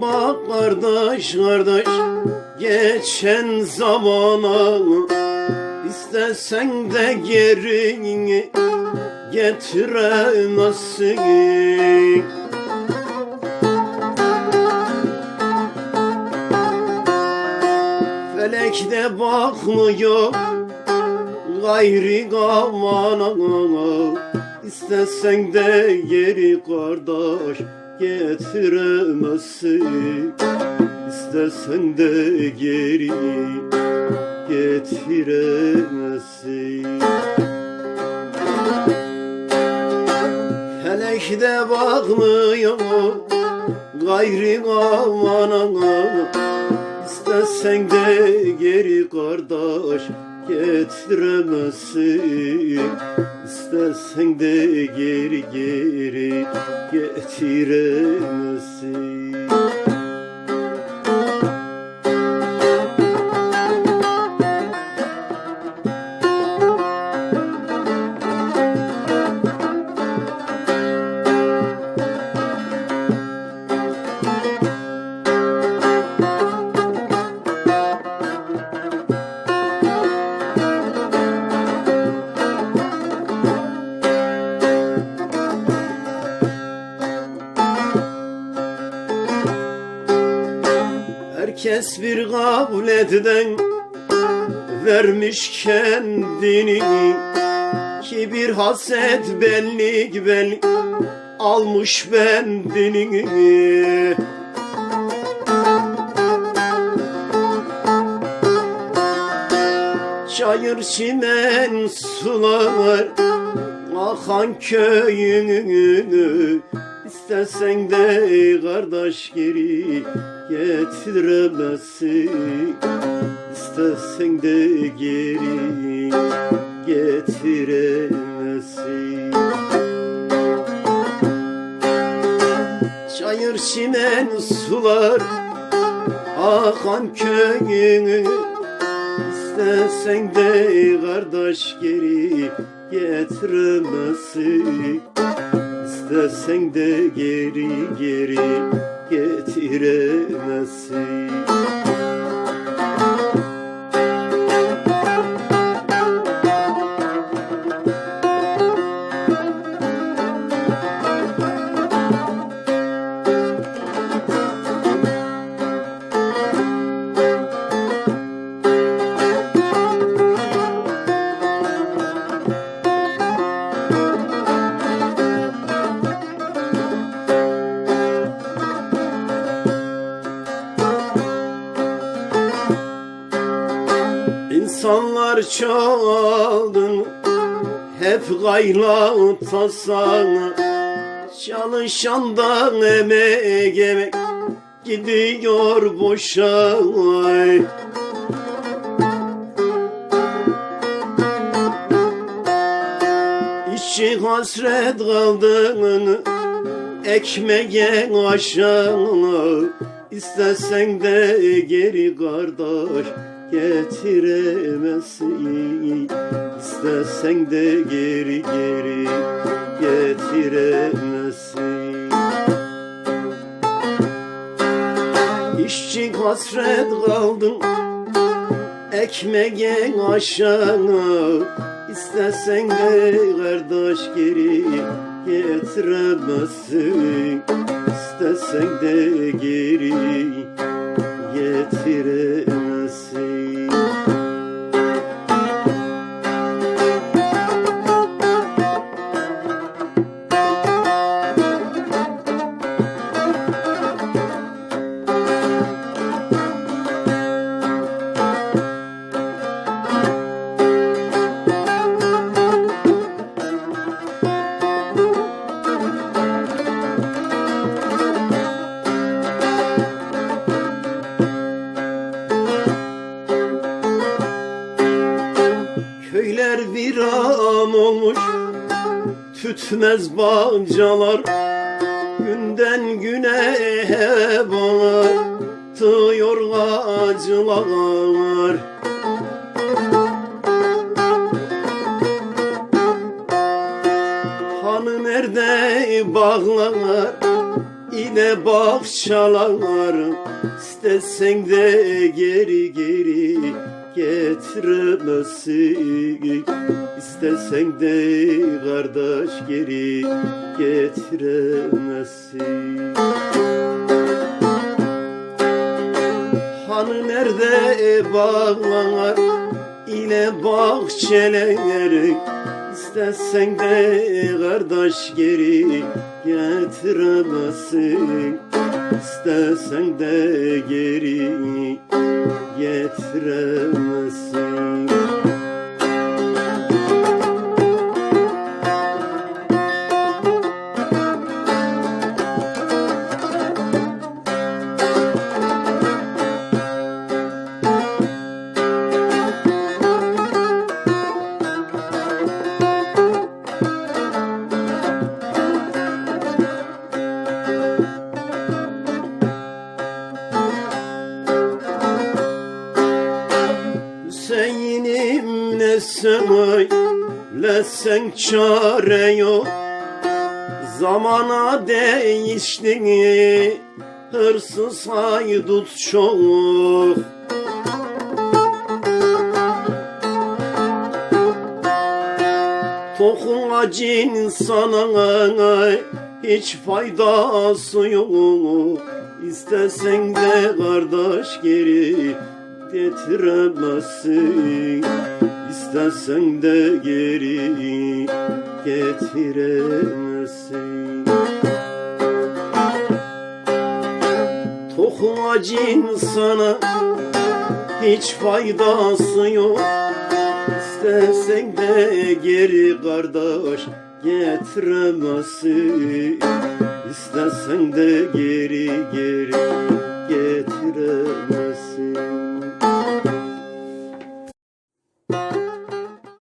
Bak kardeş kardeş. Geçen zamana İstesen de geri getiremezsin. Felek de bakmıyor gayri gamana İstesen de geri kardeş getiremezsin İstesen de geri getiremezsin. Felek de bakmıyor gayri gamana İstesen de geri kardeş getiremezsin İstesen de geri geri getiremezsin Herkes bir gafletten vermiş kendini Kibir haset bellik bellik almış bendini. Çayır çimen sular akan köyünü İstesen de kardeş geri getiremezsin. İstesen de geri getiremezsin. Çayır çimen sular akan köyünü İstesen de kardeş geri getiremezsin İstesen de geri geri getiremezsin İnsanlar çoğaldın hep gayla tasan Çalışandan emek emek gidiyor boşa Ay. İşçi hasret kaldın ekmeğe aşağı İstesen de geri kardeş getiremezsin. İstesen de geri geri getiremezsin. İşçi hasret kaldın ekmeğe aşağı İstesen de kardeş geri getiremezsin İstesen de geri getiremezsin Ötmez bağcalar Günden güne batıyor acılar. Hanı nerede bağlar ile bahçalar İstesen de geri geri getiremezsin İstesen de kardeş geri getiremezsin Hanı nerede? Bağlar ile bahçeler İstesen de kardeş geri getiremezsin İstesen de geri getiremezsin Hüseyin'im ne söylesen çare yok. Zamana değişti hırsız haydut çok. Tokun acın sana hiç faydası yok. İstesen de kardeş geri getiremezsin İstesen de geri getiremezsin. Tohum acın sana hiç faydası yok. İstesen de geri kardeş getiremezsin. İstesen de geri geri